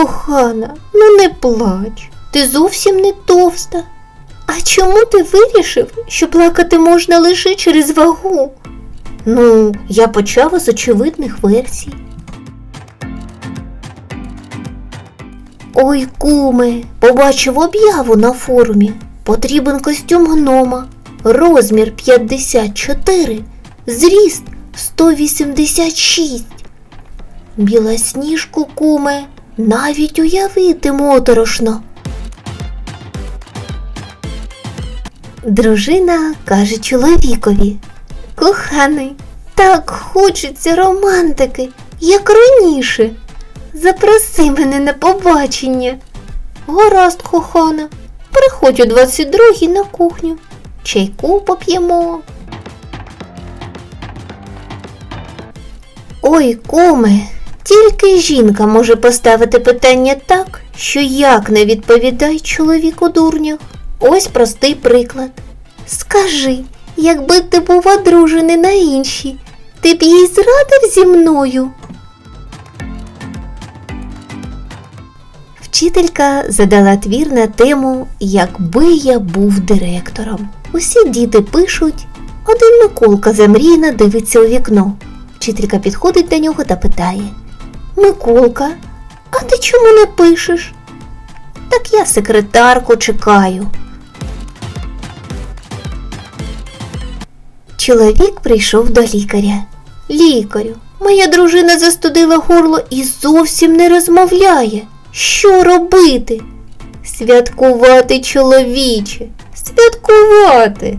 кохана, ну не плач. Ти зовсім не товста. А чому ти вирішив, що плакати можна лише через вагу? Ну, я почав із очевидних версій. Ой, куме, побачив об'яву на форумі. Потрібен костюм гнома. Розмір 54, зріст 186. Білосніжку, куме, навіть уявити моторошно. Дружина каже чоловікові. Коханий, так хочеться романтики, як раніше. Запроси мене на побачення. Гаразд, кохана, приходь о 22-й на кухню. Чайку поп'ємо. Ой, куме, тільки жінка може поставити питання так, що як не відповідай чоловіку дурнях. Ось простий приклад. Скажи, якби ти був одружений на іншій, ти б їй зрадив зі мною? Вчителька задала твір на тему Якби я був директором. Усі діти пишуть, один Миколка замріяно дивиться у вікно. Вчителька підходить до нього та питає Миколка, а ти чому не пишеш? Так я секретарку чекаю. Чоловік прийшов до лікаря. Лікарю, моя дружина застудила горло і зовсім не розмовляє. Що робити? Святкувати, чоловіче, святкувати.